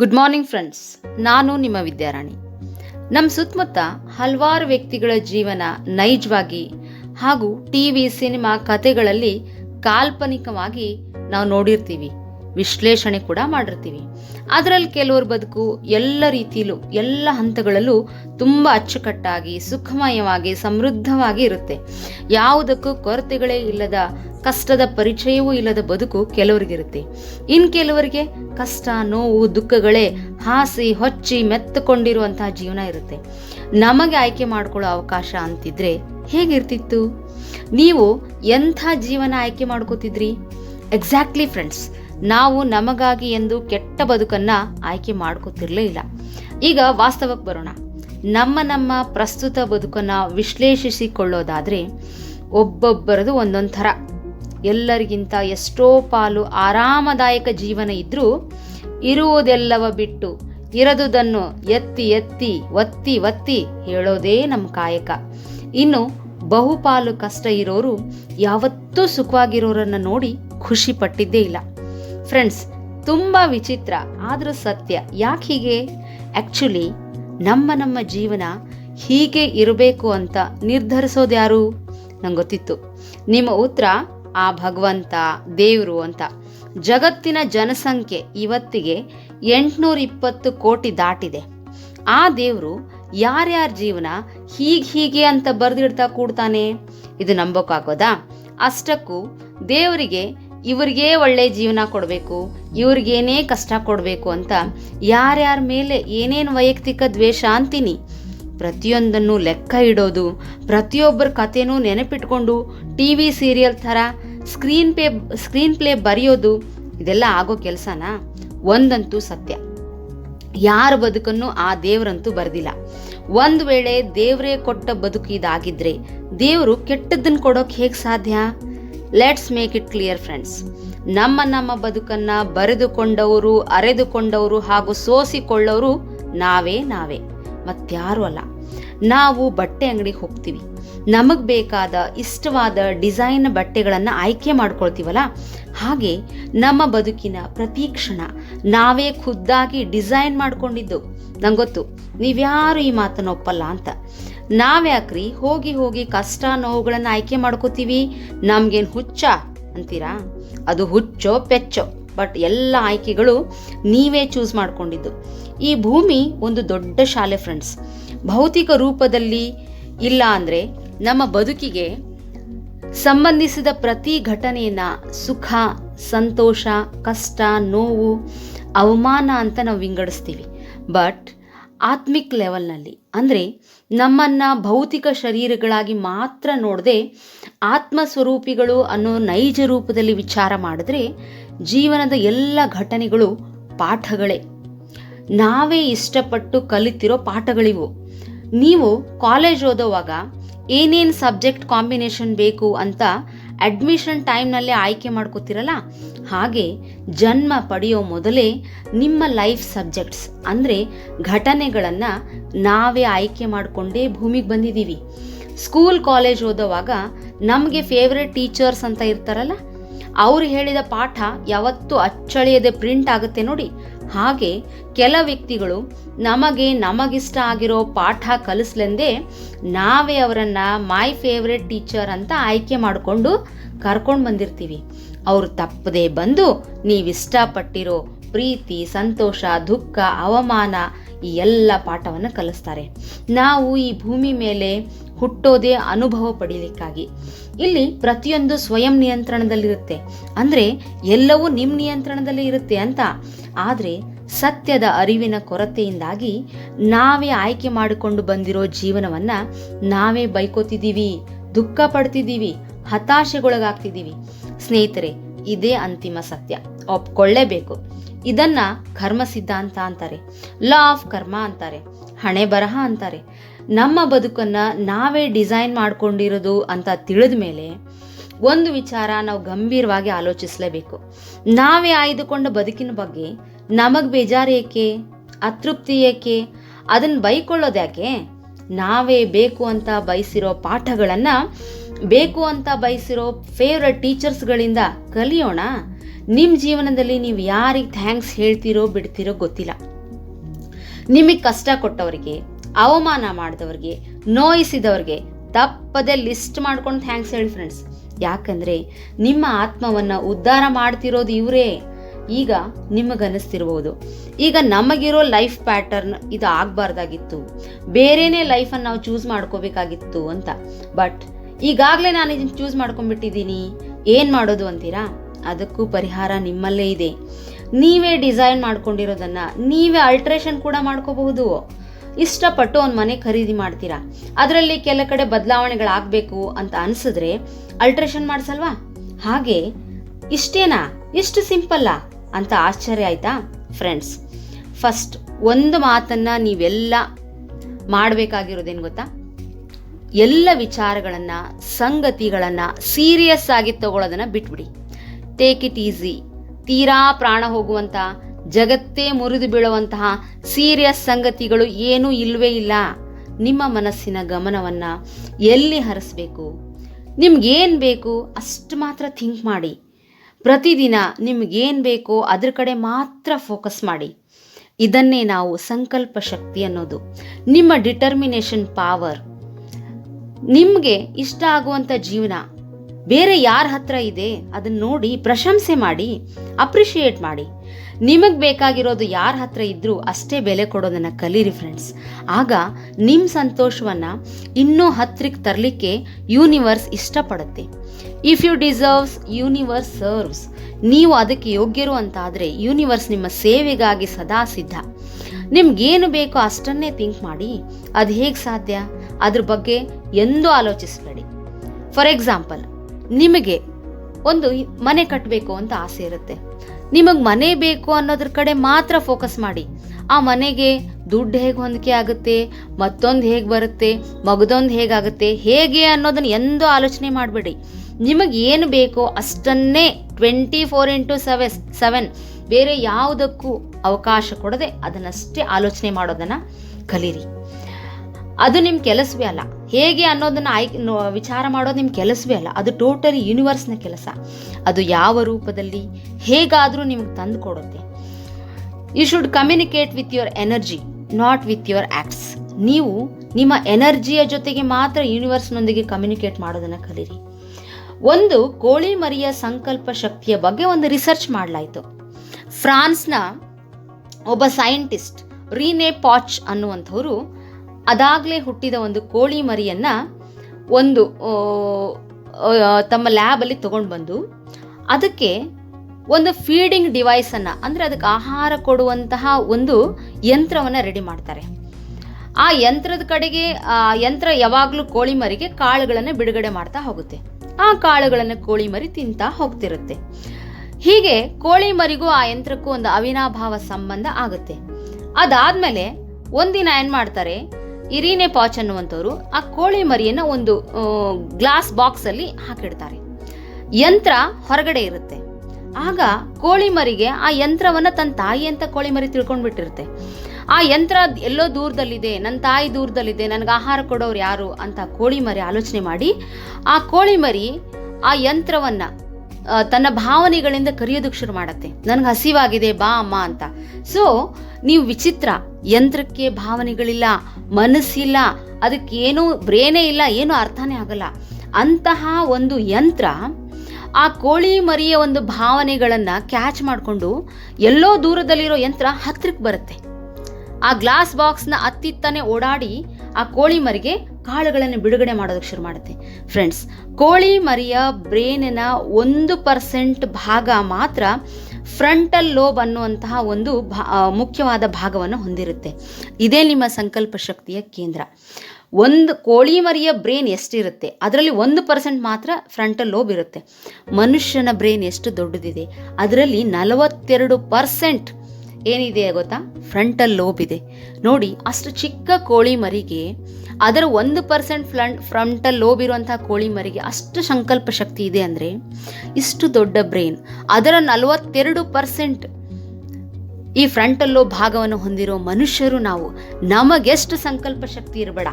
Good morning friends ನಾನು ನಿಮ್ಮ ವಿದ್ಯಾರಾಣಿ. ನಮ್ಮ ಸುತ್ತಮುತ್ತ ಹಲವಾರು ವ್ಯಕ್ತಿಗಳ ಜೀವನ ನೈಜವಾಗಿ ಹಾಗೂ ಟಿ ವಿ ಸಿನಿಮಾ ಕಥೆಗಳಲ್ಲಿ ಕಾಲ್ಪನಿಕವಾಗಿ ನಾವು ನೋಡಿರ್ತೀವಿ. ವಿಶ್ಲೇಷಣೆ ಕೂಡ ಮಾಡಿರ್ತೀವಿ. ಅದರಲ್ಲಿ ಕೆಲವ್ರ ಬದುಕು ಎಲ್ಲ ರೀತಿಯಲ್ಲೂ ಎಲ್ಲ ಹಂತಗಳಲ್ಲೂ ತುಂಬ ಅಚ್ಚುಕಟ್ಟಾಗಿ, ಸುಖಮಯವಾಗಿ, ಸಮೃದ್ಧವಾಗಿ ಇರುತ್ತೆ. ಯಾವುದಕ್ಕೂ ಕೊರತೆಗಳೇ ಇಲ್ಲದ, ಕಷ್ಟದ ಪರಿಚಯವೂ ಇಲ್ಲದ ಬದುಕು ಕೆಲವರಿಗಿರುತ್ತೆ. ಇನ್ನು ಕೆಲವರಿಗೆ ಕಷ್ಟ, ನೋವು, ದುಃಖಗಳೇ ಹಾಸಿ, ಹೊಚ್ಚಿ, ಮೆತ್ತಕೊಂಡಿರುವಂತಹ ಜೀವನ ಇರುತ್ತೆ. ನಮಗೆ ಆಯ್ಕೆ ಮಾಡ್ಕೊಳ್ಳೋ ಅವಕಾಶ ಅಂತಿದ್ರೆ ಹೇಗಿರ್ತಿತ್ತು? ನೀವು ಎಂಥ ಜೀವನ ಆಯ್ಕೆ ಮಾಡ್ಕೋತಿದ್ರಿ? ಎಕ್ಸಾಕ್ಟ್ಲಿ ಫ್ರೆಂಡ್ಸ್ ನಾವು ನಮಗಾಗಿ ಎಂದು ಕೆಟ್ಟ ಬದುಕನ್ನು ಆಯ್ಕೆ ಮಾಡ್ಕೋತಿರ್ಲೇ ಇಲ್ಲ. ಈಗ ವಾಸ್ತವಕ್ಕೆ ಬರೋಣ. ನಮ್ಮ ನಮ್ಮ ಪ್ರಸ್ತುತ ಬದುಕನ್ನ ವಿಶ್ಲೇಷಿಸಿಕೊಳ್ಳೋದಾದ್ರೆ ಒಬ್ಬೊಬ್ಬರದು ಒಂದೊಂದು ಥರ. ಎಲ್ಲರಿಗಿಂತ ಎಷ್ಟೋ ಪಾಲು ಆರಾಮದಾಯಕ ಜೀವನ ಇದ್ದರೂ ಇರುವುದೆಲ್ಲವ ಬಿಟ್ಟು ಇರದುದನ್ನು ಎತ್ತಿ ಎತ್ತಿ ಒತ್ತಿ ಒತ್ತಿ ಹೇಳೋದೇ ನಮ್ಮ ಕಾಯಕ. ಇನ್ನು ಬಹುಪಾಲು ಕಷ್ಟ ಇರೋರು ಯಾವತ್ತೂ ಸುಖವಾಗಿರೋರನ್ನ ನೋಡಿ ಖುಷಿ ಪಟ್ಟಿದ್ದೇ ಇಲ್ಲ. ಫ್ರೆಂಡ್ಸ್ ತುಂಬ ವಿಚಿತ್ರ, ಆದರೂ ಸತ್ಯ. ಯಾಕೆ ಹೀಗೆ? ಆ್ಯಕ್ಚುಲಿ ನಮ್ಮ ನಮ್ಮ ಜೀವನ ಹೀಗೆ ಇರಬೇಕು ಅಂತ ನಿರ್ಧರಿಸೋದು ಯಾರು? ನಂಗೆ ಗೊತ್ತಿತ್ತು. ನಿಮ್ಮ ಉತ್ತರ ಆ ಭಗವಂತ, ದೇವರು ಅಂತ. ಜಗತ್ತಿನ ಜನಸಂಖ್ಯೆ ಇವತ್ತಿಗೆ ಎಂಟುನೂರ ಇಪ್ಪತ್ತು ಕೋಟಿ ದಾಟಿದೆ. ಆ ದೇವರು ಯಾರ್ಯಾರ ಜೀವನ ಹೀಗೆ ಹೀಗೆ ಅಂತ ಬರೆದಿಡ್ತಾ ಕೂಡ್ತಾನೆ? ಇದು ನಂಬೋಕ್ಕಾಗೋದಾ? ಅಷ್ಟಕ್ಕೂ ದೇವರಿಗೆ ಇವ್ರಿಗೇ ಒಳ್ಳೆ ಜೀವನ ಕೊಡಬೇಕು, ಇವ್ರಿಗೇನೇ ಕಷ್ಟ ಕೊಡಬೇಕು ಅಂತ ಯಾರ್ಯಾರ ಮೇಲೆ ಏನೇನು ವೈಯಕ್ತಿಕ ದ್ವೇಷ ಅಂತೀನಿ. ಪ್ರತಿಯೊಂದನ್ನು ಲೆಕ್ಕ ಇಡೋದು, ಪ್ರತಿಯೊಬ್ಬರ ಕಥೆನೂ ನೆನಪಿಟ್ಕೊಂಡು ಟಿ ವಿ ಸೀರಿಯಲ್ ಥರ ಸ್ಕ್ರೀನ್ ಪೇ, ಸ್ಕ್ರೀನ್ ಪ್ಲೇ ಬರೆಯೋದು, ಇದೆಲ್ಲ ಆಗೋ ಕೆಲಸನಾ? ಒಂದಂತೂ ಸತ್ಯ. ಯಾರ ಬದುಕನ್ನು ಆ ದೇವರಂತೂ ಬರೆದಿಲ್ಲ. ಒಂದು ವೇಳೆ ದೇವರೇ ಕೊಟ್ಟ ಬದುಕು ಇದಾಗಿದ್ರೆ ದೇವರು ಕೆಟ್ಟದ್ದನ್ನು ಕೊಡೋಕೆ ಹೇಗೆ ಸಾಧ್ಯ? Let's make it clear friends ನಮ್ಮ ನಮ್ಮ ಬದುಕನ್ನ ಬರೆದುಕೊಂಡವರು, ಅರೆದುಕೊಂಡವರು ಹಾಗೂ ಸೋಸಿಕೊಳ್ಳೋರು ನಾವೇ ನಾವೇ. ಮತ್ತಾರು ಅಲ್ಲ. ನಾವು ಬಟ್ಟೆ ಅಂಗಡಿಗೆ ಹೋಗ್ತೀವಿ. ನಮಗೆ ಬೇಕಾದ ಇಷ್ಟವಾದ ಡಿಸೈನ್ ಬಟ್ಟೆಗಳನ್ನು ಆಯ್ಕೆ ಮಾಡ್ಕೊಳ್ತೀವಲ್ಲ? ಹಾಗೆ ನಮ್ಮ ಬದುಕಿನ ಪ್ರತಿ ಕ್ಷಣ ನಾವೇ ಖುದ್ದಾಗಿ ಡಿಸೈನ್ ಮಾಡ್ಕೊಂಡಿದ್ದು. ನಂಗೊತ್ತು ಗೊತ್ತು ನೀವ್ಯಾರು ಈ ಮಾತನ್ನು ಒಪ್ಪಲ್ಲ ಅಂತ. ನಾವ್ಯಾಕ್ರಿ? ಹೋಗಿ ಹೋಗಿ ಕಷ್ಟ ನೋವುಗಳನ್ನು ಆಯ್ಕೆ ಮಾಡ್ಕೋತೀವಿ. ನಮ್ಗೇನು ಹುಚ್ಚ ಅಂತೀರಾ? ಅದು ಹುಚ್ಚೋ ಪೆಚ್ಚೋ ಬಟ್ ಎಲ್ಲ ಆಯ್ಕೆಗಳು ನೀವೇ ಚೂಸ್ ಮಾಡಿಕೊಂಡಿದ್ದು. ಈ ಭೂಮಿ ಒಂದು ದೊಡ್ಡ ಶಾಲೆ ಫ್ರೆಂಡ್ಸ್ ಭೌತಿಕ ರೂಪದಲ್ಲಿ ಇಲ್ಲ ಅಂದರೆ ನಮ್ಮ ಬದುಕಿಗೆ ಸಂಬಂಧಿಸಿದ ಪ್ರತಿ ಘಟನೆಯನ್ನ ಸುಖ, ಸಂತೋಷ, ಕಷ್ಟ, ನೋವು, ಅವಮಾನ ಅಂತ ನಾವು ವಿಂಗಡಿಸ್ತೀವಿ. ಬಟ್ ಆತ್ಮಿಕ್ ಲೆವೆಲ್ನಲ್ಲಿ ಅಂದರೆ ನಮ್ಮನ್ನು ಭೌತಿಕ ಶರೀರಗಳಾಗಿ ಮಾತ್ರ ನೋಡದೆ ಆತ್ಮ ಸ್ವರೂಪಿಗಳು ಅನ್ನೋ ನೈಜ ರೂಪದಲ್ಲಿ ವಿಚಾರ ಮಾಡಿದ್ರೆ ಜೀವನದ ಎಲ್ಲ ಘಟನೆಗಳು ಪಾಠಗಳೇ. ನಾವೇ ಇಷ್ಟಪಟ್ಟು ಕಲಿತಿರೋ ಪಾಠಗಳಿವು. ನೀವು ಕಾಲೇಜ್ ಓದೋವಾಗ ಏನೇನು ಸಬ್ಜೆಕ್ಟ್ ಕಾಂಬಿನೇಷನ್ ಬೇಕು ಅಂತ ಅಡ್ಮಿಷನ್ ಟೈಮ್ನಲ್ಲೇ ಆಯ್ಕೆ ಮಾಡ್ಕೋತಿರಲ್ಲ? ಹಾಗೆ ಜನ್ಮ ಪಡೆಯೋ ಮೊದಲೇ ನಿಮ್ಮ ಲೈಫ್ ಸಬ್ಜೆಕ್ಟ್ಸ್ ಅಂದರೆ ಘಟನೆಗಳನ್ನು ನಾವೇ ಆಯ್ಕೆ ಮಾಡಿಕೊಂಡೇ ಭೂಮಿಗೆ ಬಂದಿದ್ದೀವಿ. ಸ್ಕೂಲ್ ಕಾಲೇಜ್ ಓದೋವಾಗ ನಮಗೆ ಫೇವ್ರೆಟ್ ಟೀಚರ್ಸ್ ಅಂತ ಇರ್ತಾರಲ್ಲ? ಅವ್ರು ಹೇಳಿದ ಪಾಠ ಯಾವತ್ತೂ ಅಚ್ಚಳಿಯದೆ ಪ್ರಿಂಟ್ ಆಗುತ್ತೆ ನೋಡಿ. ಹಾಗೆ ಕೆಲ ವ್ಯಕ್ತಿಗಳು ನಮಗೆ ನಮಗಿಷ್ಟ ಆಗಿರೋ ಪಾಠ ಕಲಿಸ್ಲೆಂದೇ ನಾವೇ ಅವರನ್ನು ಮೈ ಫೇವ್ರೆಟ್ ಟೀಚರ್ ಅಂತ ಆಯ್ಕೆ ಮಾಡಿಕೊಂಡು ಕರ್ಕೊಂಡು ಬಂದಿರ್ತೀವಿ. ಅವರು ತಪ್ಪದೇ ಬಂದು ನೀವಿಷ್ಟಪಟ್ಟಿರೋ ಪ್ರೀತಿ, ಸಂತೋಷ, ದುಃಖ, ಅವಮಾನ ಈ ಎಲ್ಲ ಪಾಠವನ್ನು ಕಲಿಸ್ತಾರೆ. ನಾವು ಈ ಭೂಮಿ ಮೇಲೆ ಹುಟ್ಟೋದೇ ಅನುಭವ ಪಡೀಲಿಕ್ಕಾಗಿ. ಇಲ್ಲಿ ಪ್ರತಿಯೊಂದು ಸ್ವಯಂ ನಿಯಂತ್ರಣದಲ್ಲಿರುತ್ತೆ. ಅಂದರೆ ಎಲ್ಲವೂ ನಿಮ್ಮ ನಿಯಂತ್ರಣದಲ್ಲಿ ಇರುತ್ತೆ ಅಂತ. ಆದರೆ ಸತ್ಯದ ಅರಿವಿನ ಕೊರತೆಯಿಂದಾಗಿ ನಾವೇ ಆಯ್ಕೆ ಮಾಡಿಕೊಂಡು ಬಂದಿರೋ ಜೀವನವನ್ನು ನಾವೇ ಬೈಕೋತಿದ್ದೀವಿ, ದುಃಖ ಪಡ್ತಿದ್ದೀವಿ, ಹತಾಶೆಗೊಳಗಾಗ್ತಿದ್ದೀವಿ. ಸ್ನೇಹಿತರೆ, ಇದೇ ಅಂತಿಮ ಸತ್ಯ. ಒಪ್ಕೊಳ್ಳೇಬೇಕು. ಇದನ್ನ ಕರ್ಮ ಸಿದ್ಧಾಂತ ಅಂತಾರೆ. ಲಾ ಆಫ್ ಕರ್ಮ ಅಂತಾರೆ. ಹಣೆ ಬರಹ ಅಂತಾರೆ. ನಮ್ಮ ಬದುಕನ್ನ ನಾವೇ ಡಿಸೈನ್ ಮಾಡ್ಕೊಂಡಿರೋದು ಅಂತ ತಿಳಿದ ಮೇಲೆ ಒಂದು ವಿಚಾರ ನಾವು ಗಂಭೀರವಾಗಿ ಆಲೋಚಿಸಲೇಬೇಕು. ನಾವೇ ಆಯ್ದುಕೊಂಡ ಬದುಕಿನ ಬಗ್ಗೆ ನಮಗೆ ಬೇಜಾರು ಏಕೆ? ಅತೃಪ್ತಿ ಏಕೆ? ಅದನ್ನು ಬೈಕೊಳ್ಳೋದ್ಯಾಕೆ ನಾವೇ ಬೇಕು ಅಂತ ಬಯಸಿರೋ ಪಾಠಗಳನ್ನು, ಬೇಕು ಅಂತ ಬಯಸಿರೋ ಫೇವ್ರೆಟ್ ಟೀಚರ್ಸ್ಗಳಿಂದ ಕಲಿಯೋಣ. ನಿಮ್ಮ ಜೀವನದಲ್ಲಿ ನೀವು ಯಾರಿಗೆ ಥ್ಯಾಂಕ್ಸ್ ಹೇಳ್ತೀರೋ ಬಿಡ್ತೀರೋ ಗೊತ್ತಿಲ್ಲ. ನಿಮಗೆ ಕಷ್ಟ ಕೊಟ್ಟವರಿಗೆ ಅವಮಾನ ಮಾಡಿದವ್ರಿಗೆ, ನೋಯಿಸಿದವ್ರಿಗೆ ತಪ್ಪದೆ ಲಿಸ್ಟ್ ಮಾಡ್ಕೊಂಡು ಥ್ಯಾಂಕ್ಸ್ ಹೇಳಿ ಫ್ರೆಂಡ್ಸ್ ಯಾಕಂದರೆ ನಿಮ್ಮ ಆತ್ಮವನ್ನು ಉದ್ಧಾರ ಮಾಡ್ತಿರೋದು ಇವರೇ. ಈಗ ನಿಮಗನ್ನಿಸ್ತಿರ್ಬೋದು. ಈಗ ನಮಗಿರೋ ಲೈಫ್ ಪ್ಯಾಟರ್ನ್ ಇದು ಆಗಬಾರ್ದಾಗಿತ್ತು. ಬೇರೆನೇ ಲೈಫನ್ನು ನಾವು ಚೂಸ್ ಮಾಡ್ಕೋಬೇಕಾಗಿತ್ತು ಅಂತ. ಬಟ್ ಈಗಾಗಲೇ ನಾನು ಇದನ್ನು ಚೂಸ್ ಮಾಡ್ಕೊಂಡ್ಬಿಟ್ಟಿದ್ದೀನಿ. ಏನು ಮಾಡೋದು ಅಂತೀರಾ? ಅದಕ್ಕೂ ಪರಿಹಾರ ನಿಮ್ಮಲ್ಲೇ ಇದೆ. ನೀವೇ ಡಿಸೈನ್ ಮಾಡ್ಕೊಂಡಿರೋದನ್ನ ನೀವೇ ಅಲ್ಟ್ರೇಷನ್ ಕೂಡ ಮಾಡ್ಕೋಬಹುದು. ಇಷ್ಟಪಟ್ಟು ಒಂದು ಮನೆ ಖರೀದಿ ಮಾಡ್ತೀರಾ? ಅದರಲ್ಲಿ ಕೆಲ ಕಡೆ ಬದಲಾವಣೆಗಳಾಗಬೇಕು ಅಂತ ಅನಿಸಿದ್ರೆ ಅಲ್ಟ್ರೇಷನ್ ಮಾಡಿಸಲ್ವಾ? ಹಾಗೆ ಇಷ್ಟೇನಾ? ಇಷ್ಟು ಸಿಂಪಲ್ಲಾ ಅಂತ ಆಶ್ಚರ್ಯ ಆಯ್ತಾ ಫ್ರೆಂಡ್ಸ್ ಫಸ್ಟ್ ಒಂದು ಮಾತನ್ನ ನೀವೆಲ್ಲ ಮಾಡಬೇಕಾಗಿರೋದೇನು ಗೊತ್ತಾ? ಎಲ್ಲ ವಿಚಾರಗಳನ್ನು, ಸಂಗತಿಗಳನ್ನು ಸೀರಿಯಸ್ ಆಗಿ ತಗೊಳ್ಳೋದನ್ನು ಬಿಟ್ಬಿಡಿ. ಟೇಕ್ ಇಟ್ ಈಸಿ ತೀರಾ ಪ್ರಾಣ ಹೋಗುವಂಥ ಜಗತ್ತೇ ಮುರಿದು ಬೀಳುವಂತಹ ಸೀರಿಯಸ್ ಸಂಗತಿಗಳು ಏನೂ ಇಲ್ಲವೇ ಇಲ್ಲ. ನಿಮ್ಮ ಮನಸ್ಸಿನ ಗಮನವನ್ನು ಎಲ್ಲಿ ಹರಿಸ್ಬೇಕು? ನಿಮ್ಗೇನು ಬೇಕು? ಅಷ್ಟು ಮಾತ್ರ ಥಿಂಕ್ ಮಾಡಿ. ಪ್ರತಿದಿನ ನಿಮ್ಗೇನು ಬೇಕೋ ಅದ್ರ ಕಡೆ ಮಾತ್ರ ಫೋಕಸ್ ಮಾಡಿ. ಇದನ್ನೇ ನಾವು ಸಂಕಲ್ಪ ಶಕ್ತಿ ಅನ್ನೋದು. ನಿಮ್ಮ ಡಿಟರ್ಮಿನೇಷನ್ ಪಾವರ್. ನಿಮಗೆ ಇಷ್ಟ ಆಗುವಂಥ ಜೀವನ ಬೇರೆ ಯಾರ ಹತ್ರ ಇದೆ ಅದನ್ನ ನೋಡಿ ಪ್ರಶಂಸೆ ಮಾಡಿ ಅಪ್ರಿಷಿಯೇಟ್ ಮಾಡಿ. ನಿಮಗೆ ಬೇಕಾಗಿರೋದು ಯಾರ ಹತ್ರ ಇದ್ರೂ ಅಷ್ಟೇ ಬೆಲೆ ಕೊಡೋದನ್ನು ಕಲೀರಿ ಫ್ರೆಂಡ್ಸ್ ಆಗ ನಿಮ್ಮ ಸಂತೋಷವನ್ನು ಇನ್ನೂ ಹತ್ರಕ್ಕೆ ತರಲಿಕ್ಕೆ universe ಇಷ್ಟಪಡುತ್ತೆ. If you deserves universe serves ನೀವು ಅದಕ್ಕೆ ಯೋಗ್ಯರು ಅಂತಾದರೆ ಯೂನಿವರ್ಸ್ ನಿಮ್ಮ ಸೇವೆಗಾಗಿ ಸದಾ ಸಿದ್ಧ. ನಿಮ್ಗೇನು ಬೇಕೋ ಅಷ್ಟನ್ನೇ ಥಿಂಕ್ ಮಾಡಿ, ಅದು ಹೇಗೆ ಸಾಧ್ಯ? ಅದ್ರ ಬಗ್ಗೆ ಎಂದೂ ಆಲೋಚಿಸಬೇಡಿ. ಫಾರ್ ಎಕ್ಸಾಂಪಲ್ ನಿಮಗೆ ಒಂದು ಮನೆ ಕಟ್ಟಬೇಕು ಅಂತ ಆಸೆ ಇರುತ್ತೆ. ನಿಮಗೆ ಮನೆ ಬೇಕು ಅನ್ನೋದ್ರ ಕಡೆ ಮಾತ್ರ ಫೋಕಸ್ ಮಾಡಿ. ಆ ಮನೆಗೆ ದುಡ್ಡು ಹೇಗೆ ಹೊಂದಿಕೆ ಆಗುತ್ತೆ, ಮತ್ತೊಂದು ಹೇಗೆ ಬರುತ್ತೆ, ಮಗದೊಂದು ಹೇಗಾಗುತ್ತೆ ಹೇಗೆ ಅನ್ನೋದನ್ನ ಎಂದೂ ಆಲೋಚನೆ ಮಾಡಬೇಡಿ. ನಿಮಗೆ ಏನು ಬೇಕೋ ಅಷ್ಟನ್ನೇ ಟ್ವೆಂಟಿ ಫೋರ್ ಇಂಟು ಸೆವೆಸ್ ಸೆವೆನ್ ಬೇರೆ ಯಾವುದಕ್ಕೂ ಅವಕಾಶ ಕೊಡದೆ ಅದನ್ನಷ್ಟೇ ಆಲೋಚನೆ ಮಾಡೋದನ್ನು ಕಲೀರಿ. ಅದು ನಿಮ್ಮ ಕೆಲಸವೇ ಅಲ್ಲ. ಹೇಗೆ ಅನ್ನೋದನ್ನ ಆಯ್ಕೆ ವಿಚಾರ ಮಾಡೋದು ನಿಮ್ಮ ಕೆಲಸವೇ ಅಲ್ಲ. ಅದು ಟೋಟಲಿ ಯೂನಿವರ್ಸ್ನ ಕೆಲಸ. ಅದು ಯಾವ ರೂಪದಲ್ಲಿ ಹೇಗಾದರೂ ನಿಮ್ಗೆ ತಂದು ಕೊಡುತ್ತೆ. You should communicate with your energy not with your acts ನೀವು ನಿಮ್ಮ ಎನರ್ಜಿಯ ಜೊತೆಗೆ ಮಾತ್ರ ಯೂನಿವರ್ಸ್ನೊಂದಿಗೆ ಕಮ್ಯುನಿಕೇಟ್ ಮಾಡೋದನ್ನು ಕಲೀರಿ. ಒಂದು ಕೋಳಿ ಮರಿಯ ಸಂಕಲ್ಪ ಶಕ್ತಿಯ ಬಗ್ಗೆ ಒಂದು ರಿಸರ್ಚ್ ಮಾಡಲಾಯಿತು. ಫ್ರಾನ್ಸ್ನ ಒಬ್ಬ ಸೈಂಟಿಸ್ಟ್ ರೀನೆ ಪಾಚ್ ಅನ್ನುವಂಥವರು ಅದಾಗಲೇ ಹುಟ್ಟಿದ ಒಂದು ಕೋಳಿ ಮರಿಯನ್ನ ಒಂದು ತಮ್ಮ ಲ್ಯಾಬಲ್ಲಿ ತಗೊಂಡು ಬಂದು ಅದಕ್ಕೆ ಒಂದು ಫೀಡಿಂಗ್ ಡಿವೈಸನ್ನು ಅಂದರೆ ಅದಕ್ಕೆ ಆಹಾರ ಕೊಡುವಂತಹ ಒಂದು ಯಂತ್ರವನ್ನು ರೆಡಿ ಮಾಡ್ತಾರೆ. ಆ ಯಂತ್ರದ ಕಡೆಗೆ, ಆ ಯಂತ್ರ ಯಾವಾಗಲೂ ಕೋಳಿ ಮರಿಗೆ ಕಾಳುಗಳನ್ನು ಬಿಡುಗಡೆ ಮಾಡ್ತಾ ಹೋಗುತ್ತೆ. ಆ ಕಾಳುಗಳನ್ನು ಕೋಳಿ ಮರಿ ತಿಂತಾ ಹೋಗ್ತಿರುತ್ತೆ. ಹೀಗೆ ಕೋಳಿ ಮರಿಗೂ ಆ ಯಂತ್ರಕ್ಕೂ ಒಂದು ಅವಿನಾಭಾವ ಸಂಬಂಧ ಆಗುತ್ತೆ. ಅದಾದ್ಮೇಲೆ ಒಂದಿನ ಏನ್ ಮಾಡ್ತಾರೆ ಇರೀನೆ ಪಾಚ್ ಅನ್ನುವಂಥವ್ರು ಆ ಕೋಳಿ ಮರಿಯನ್ನು ಒಂದು ಗ್ಲಾಸ್ ಬಾಕ್ಸ್ ಅಲ್ಲಿ ಹಾಕಿಡ್ತಾರೆ. ಯಂತ್ರ ಹೊರಗಡೆ ಇರುತ್ತೆ. ಆಗ ಕೋಳಿ ಮರಿಗೆ ಆ ಯಂತ್ರವನ್ನ ತನ್ನ ತಾಯಿ ಅಂತ ಕೋಳಿ ಮರಿ ತಿಳ್ಕೊಂಡ್ಬಿಟ್ಟಿರುತ್ತೆ. ಆ ಯಂತ್ರ ಎಲ್ಲೋ ದೂರದಲ್ಲಿದೆ ನನ್ನ ತಾಯಿ ದೂರದಲ್ಲಿದೆ, ನನಗೆ ಆಹಾರ ಕೊಡೋರು ಯಾರು ಅಂತ ಕೋಳಿ ಮರಿ ಆಲೋಚನೆ ಮಾಡಿ, ಆ ಕೋಳಿ ಮರಿ ಆ ಯಂತ್ರವನ್ನ ತನ್ನ ಭಾವನೆಗಳಿಂದ ಕರೆಯೋದಕ್ಕೆ ಶುರು ಮಾಡುತ್ತೆ. ನನಗೆ ಹಸಿವಾಗಿದೆ, ಬಾ ಅಮ್ಮ ಅಂತ. ಸೊ ನೀವು ವಿಚಿತ್ರ. ಯಂತ್ರಕ್ಕೆ ಭಾವನೆಗಳಿಲ್ಲ, ಮನಸ್ಸಿಲ್ಲ, ಅದಕ್ಕೆ ಏನು ಬ್ರೇನೇ ಇಲ್ಲ, ಏನೂ ಅರ್ಥನೇ ಆಗಲ್ಲ. ಅಂತಹ ಒಂದು ಯಂತ್ರ ಆ ಕೋಳಿ ಮರಿಯ ಒಂದು ಭಾವನೆಗಳನ್ನು ಕ್ಯಾಚ್ ಮಾಡಿಕೊಂಡು ಎಲ್ಲೋ ದೂರದಲ್ಲಿರೋ ಯಂತ್ರ ಹತ್ತಿರಕ್ಕೆ ಬರುತ್ತೆ. ಆ ಗ್ಲಾಸ್ ಬಾಕ್ಸ್ನ ಅತ್ತಿತ್ತನೇ ಓಡಾಡಿ ಆ ಕೋಳಿ ಮರಿಗೆ ಕಾಳುಗಳನ್ನು ಬಿಡುಗಡೆ ಮಾಡೋದಕ್ಕೆ ಶುರು ಮಾಡುತ್ತೆ. ಫ್ರೆಂಡ್ಸ್, ಕೋಳಿ ಮರಿಯ ಬ್ರೇನಿನ ಒಂದು ಪರ್ಸೆಂಟ್ ಭಾಗ ಮಾತ್ರ ಫ್ರಂಟಲ್ ಲೋಬ್ ಅನ್ನುವಂತಹ ಒಂದು ಭಾ ಮುಖ್ಯವಾದ ಭಾಗವನ್ನು ಹೊಂದಿರುತ್ತೆ. ಇದೇ ನಿಮ್ಮ ಸಂಕಲ್ಪ ಶಕ್ತಿಯ ಕೇಂದ್ರ. ಒಂದು ಕೋಳಿ ಮರಿಯ ಬ್ರೇನ್ ಎಷ್ಟಿರುತ್ತೆ? ಅದರಲ್ಲಿ ಒಂದು ಪರ್ಸೆಂಟ್ ಮಾತ್ರ ಫ್ರಂಟಲ್ ಲೋಬ್ ಇರುತ್ತೆ. ಮನುಷ್ಯನ ಬ್ರೇನ್ ಎಷ್ಟು ದೊಡ್ಡದಿದೆ? ಅದರಲ್ಲಿ ನಲವತ್ತೆರಡು ಪರ್ಸೆಂಟ್ ಏನಿದೆ ಗೊತ್ತಾ? ಫ್ರಂಟಲ್ ಲೋಬ್ ಇದೆ. ನೋಡಿ, ಅಷ್ಟು ಚಿಕ್ಕ ಕೋಳಿ ಮರಿಗೆ, ಅದರ ಒಂದು ಪರ್ಸೆಂಟ್ ಫ್ಲಂಟ್ ಫ್ರಂಟಲ್ ಲೋಬ್ ಇರುವಂತಹ ಕೋಳಿ ಮರಿಗೆ ಅಷ್ಟು ಸಂಕಲ್ಪ ಶಕ್ತಿ ಇದೆ ಅಂದರೆ ಇಷ್ಟು ದೊಡ್ಡ ಬ್ರೈನ್ ಅದರ ನಲವತ್ತೆರಡು ಪರ್ಸೆಂಟ್ ಈ ಫ್ರಂಟಲ್ ಲೋಬ್ ಭಾಗವನ್ನು ಹೊಂದಿರೋ ಮನುಷ್ಯರು ನಾವು. ನಮಗೆಷ್ಟು ಸಂಕಲ್ಪ ಶಕ್ತಿ ಇರಬೇಡ.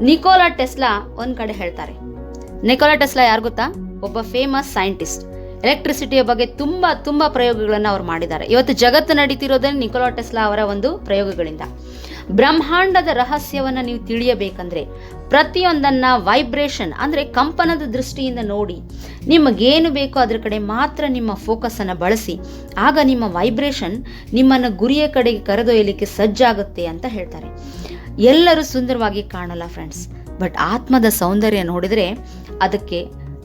ನಿಕೋಲಾ ಟೆಸ್ಲಾ ಒಂದು ಕಡೆ ಹೇಳ್ತಾರೆ. ನಿಕೋಲಾ ಟೆಸ್ಲಾ ಯಾರು ಗೊತ್ತಾ? ಒಬ್ಬ ಫೇಮಸ್ ಸೈಂಟಿಸ್ಟ್ ಎಲೆಕ್ಟ್ರಿಸಿಟಿಯ ಬಗ್ಗೆ ತುಂಬ ತುಂಬ ಪ್ರಯೋಗಗಳನ್ನು ಅವರು ಮಾಡಿದ್ದಾರೆ. ಇವತ್ತು ಜಗತ್ತು ನಡೀತಿರೋದೇ ನಿಕೋಲಾ ಟೆಸ್ಲಾ ಅವರ ಒಂದು ಪ್ರಯೋಗಗಳಿಂದ. ಬ್ರಹ್ಮಾಂಡದ ರಹಸ್ಯವನ್ನು ನೀವು ತಿಳಿಯಬೇಕಂದ್ರೆ, ಪ್ರತಿಯೊಂದನ್ನು ವೈಬ್ರೇಷನ್ ಅಂದರೆ ಕಂಪನದ ದೃಷ್ಟಿಯಿಂದ ನೋಡಿ, ನಿಮಗೇನು ಬೇಕೋ ಅದರ ಕಡೆ ಮಾತ್ರ ನಿಮ್ಮ ಫೋಕಸನ್ನು ಬಳಸಿ, ಆಗ ನಿಮ್ಮ ವೈಬ್ರೇಷನ್ ನಿಮ್ಮನ್ನು ಗುರಿಯ ಕಡೆಗೆ ಕರೆದೊಯ್ಯಲಿಕ್ಕೆ ಸಜ್ಜಾಗುತ್ತೆ ಅಂತ ಹೇಳ್ತಾರೆ. ಎಲ್ಲರೂ ಸುಂದರವಾಗಿ ಕಾಣಲ್ಲ ಫ್ರೆಂಡ್ಸ್ ಬಟ್ ಆತ್ಮದ ಸೌಂದರ್ಯ ನೋಡಿದರೆ ಅದಕ್ಕೆ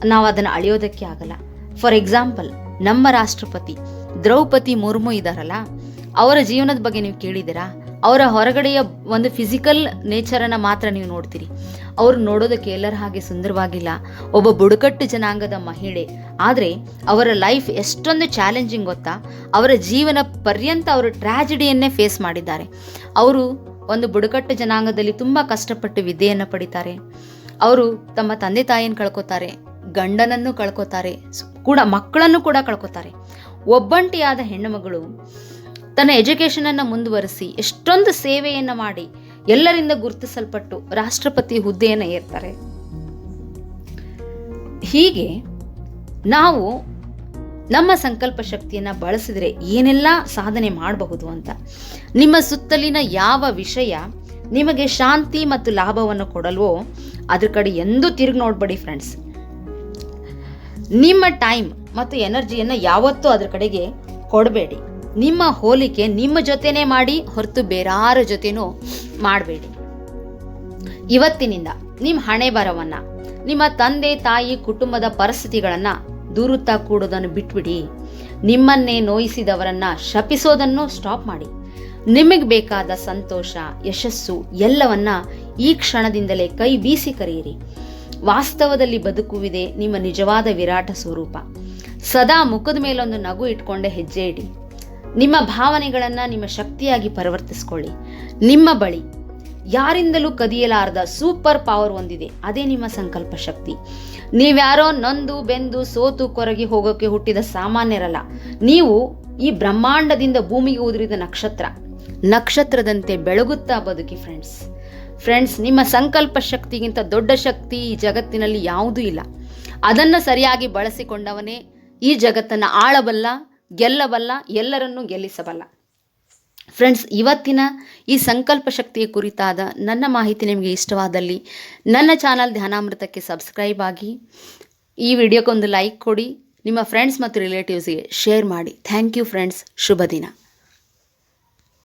ನಾವು ಅದನ್ನು ಅಳೆಯೋದಕ್ಕೆ ಆಗಲ್ಲ. ಫಾರ್ ಎಕ್ಸಾಂಪಲ್ ನಮ್ಮ ರಾಷ್ಟ್ರಪತಿ ದ್ರೌಪದಿ ಮುರ್ಮು ಇದಾರಲ್ಲ, ಅವರ ಜೀವನದ ಬಗ್ಗೆ ನೀವು ಕೇಳಿದ್ದೀರಾ? ಅವರ ಹೊರಗಡೆಯ ಒಂದು ಫಿಸಿಕಲ್ ನೇಚರನ್ನು ಮಾತ್ರ ನೀವು ನೋಡ್ತೀರಿ. ಅವರು ನೋಡೋದಕ್ಕೆ ಎಲ್ಲರ ಹಾಗೆ ಸುಂದರವಾಗಿಲ್ಲ. ಒಬ್ಬ ಬುಡಕಟ್ಟು ಜನಾಂಗದ ಮಹಿಳೆ. ಆದರೆ ಅವರ ಲೈಫ್ ಎಷ್ಟೊಂದು ಚಾಲೆಂಜಿಂಗ್ ಗೊತ್ತಾ? ಅವರ ಜೀವನ ಪರ್ಯಂತ ಅವರು ಟ್ರ್ಯಾಜಿಡಿಯನ್ನೇ ಫೇಸ್ ಮಾಡಿದ್ದಾರೆ. ಅವರು ಒಂದು ಬುಡಕಟ್ಟು ಜನಾಂಗದಲ್ಲಿ ತುಂಬ ಕಷ್ಟಪಟ್ಟು ವಿದ್ಯೆಯನ್ನು ಪಡಿತಾರೆ. ಅವರು ತಮ್ಮ ತಂದೆ ತಾಯಿಯನ್ನು ಕಳ್ಕೊತಾರೆ, ಗಂಡನನ್ನು ಕಳ್ಕೊತಾರೆ. ಕೂಡ ಮಕ್ಕಳನ್ನು ಕೂಡ ಕಳ್ಕೊತಾರೆ. ಒಬ್ಬಂಟಿಯಾದ ಹೆಣ್ಣುಮಗಳು ತನ್ನ ಎಜುಕೇಷನನ್ನು ಮುಂದುವರಿಸಿ ಎಷ್ಟೊಂದು ಸೇವೆಯನ್ನು ಮಾಡಿ ಎಲ್ಲರಿಂದ ಗುರುತಿಸಲ್ಪಟ್ಟು ರಾಷ್ಟ್ರಪತಿ ಹುದ್ದೆಯನ್ನು ಏರ್ತಾರೆ. ಹೀಗೆ ನಾವು ನಮ್ಮ ಸಂಕಲ್ಪ ಶಕ್ತಿಯನ್ನು ಬಳಸಿದರೆ ಏನೆಲ್ಲ ಸಾಧನೆ ಮಾಡಬಹುದು ಅಂತ. ನಿಮ್ಮ ಸುತ್ತಲಿನ ಯಾವ ವಿಷಯ ನಿಮಗೆ ಶಾಂತಿ ಮತ್ತು ಲಾಭವನ್ನು ಕೊಡಲ್ವೋ ಅದ್ರ ಕಡೆ ಎಂದೂ ತಿರುಗಿ ನೋಡಬೇಡಿ ಫ್ರೆಂಡ್ಸ್ ನಿಮ್ಮ ಟೈಮ್ ಮತ್ತು ಎನರ್ಜಿಯನ್ನು ಯಾವತ್ತೂ ಅದ್ರ ಕಡೆಗೆ ಕೊಡಬೇಡಿ. ನಿಮ್ಮ ಹೋಲಿಕೆ ನಿಮ್ಮ ಜೊತೆನೇ ಮಾಡಿ ಹೊರತು ಬೇರಾರ ಜೊತೆನೂ ಮಾಡಬೇಡಿ. ಇವತ್ತಿನಿಂದ ನಿಮ್ಮ ಹಣೆ ಬರವನ್ನ, ನಿಮ್ಮ ತಂದೆ, ತಾಯಿ, ಕುಟುಂಬದ ಪರಿಸ್ಥಿತಿಗಳನ್ನು ದೂರುತ್ತಾ ಕೂಡೋದನ್ನು ಬಿಟ್ಬಿಡಿ. ನಿಮ್ಮನ್ನೇ ನೋಯಿಸಿದವರನ್ನ ಶಪಿಸೋದನ್ನು ಸ್ಟಾಪ್ ಮಾಡಿ. ನಿಮಗೆ ಬೇಕಾದ ಸಂತೋಷ, ಯಶಸ್ಸು ಎಲ್ಲವನ್ನ ಈ ಕ್ಷಣದಿಂದಲೇ ಕೈ ಬೀಸಿ ಕರೆಯಿರಿ. ವಾಸ್ತವದಲ್ಲಿ ಬದುಕುವಿದೆ ನಿಮ್ಮ ನಿಜವಾದ ವಿರಾಟ ಸ್ವರೂಪ. ಸದಾ ಮುಖದ ಮೇಲೊಂದು ನಗು ಇಟ್ಕೊಂಡೆ ಹೆಜ್ಜೆ ಇಡಿ. ನಿಮ್ಮ ಭಾವನೆಗಳನ್ನು ನಿಮ್ಮ ಶಕ್ತಿಯಾಗಿ ಪರಿವರ್ತಿಸ್ಕೊಳ್ಳಿ. ನಿಮ್ಮ ಬಳಿ ಯಾರಿಂದಲೂ ಕದಿಯಲಾರದ ಸೂಪರ್ ಪವರ್ ಹೊಂದಿದೆ. ಅದೇ ನಿಮ್ಮ ಸಂಕಲ್ಪ ಶಕ್ತಿ. ನೀವ್ಯಾರೋ ನೊಂದು, ಬೆಂದು, ಸೋತು ಕೊರಗಿ ಹೋಗೋಕೆ ಹುಟ್ಟಿದ ಸಾಮಾನ್ಯರಲ್ಲ. ನೀವು ಈ ಬ್ರಹ್ಮಾಂಡದಿಂದ ಭೂಮಿಗೆ ಉದುರಿದ ನಕ್ಷತ್ರ. ನಕ್ಷತ್ರದಂತೆ ಬೆಳಗುತ್ತಾ ಬದುಕಿ ಫ್ರೆಂಡ್ಸ್ ಫ್ರೆಂಡ್ಸ್ ನಿಮ್ಮ ಸಂಕಲ್ಪ ಶಕ್ತಿಗಿಂತ ದೊಡ್ಡ ಶಕ್ತಿ ಈ ಜಗತ್ತಿನಲ್ಲಿ ಯಾವುದೂ ಇಲ್ಲ. ಅದನ್ನು ಸರಿಯಾಗಿ ಬಳಸಿಕೊಂಡವನೇ ಈ ಜಗತ್ತನ್ನು ಆಳಬಲ್ಲ, ಗೆಲ್ಲಬಲ್ಲ, ಎಲ್ಲರನ್ನೂ ಗೆಲ್ಲಿಸಬಲ್ಲ. ಫ್ರೆಂಡ್ಸ್ ಇವತ್ತಿನ ಈ ಸಂಕಲ್ಪ ಶಕ್ತಿಯ ಕುರಿತಾದ ನನ್ನ ಮಾಹಿತಿ ನಿಮಗೆ ಇಷ್ಟವಾದಲ್ಲಿ ನನ್ನ ಚಾನಲ್ ಧ್ಯಾನಾಮೃತಕ್ಕೆ ಸಬ್ಸ್ಕ್ರೈಬ್ ಆಗಿ, ಈ ವಿಡಿಯೋಕ್ಕೊಂದು ಲೈಕ್ ಕೊಡಿ, ನಿಮ್ಮ ಫ್ರೆಂಡ್ಸ್ ಮತ್ತು ರಿಲೇಟಿವ್ಸ್ಗೆ ಶೇರ್ ಮಾಡಿ. ಥ್ಯಾಂಕ್ ಯು ಫ್ರೆಂಡ್ಸ್ ಶುಭ ದಿನ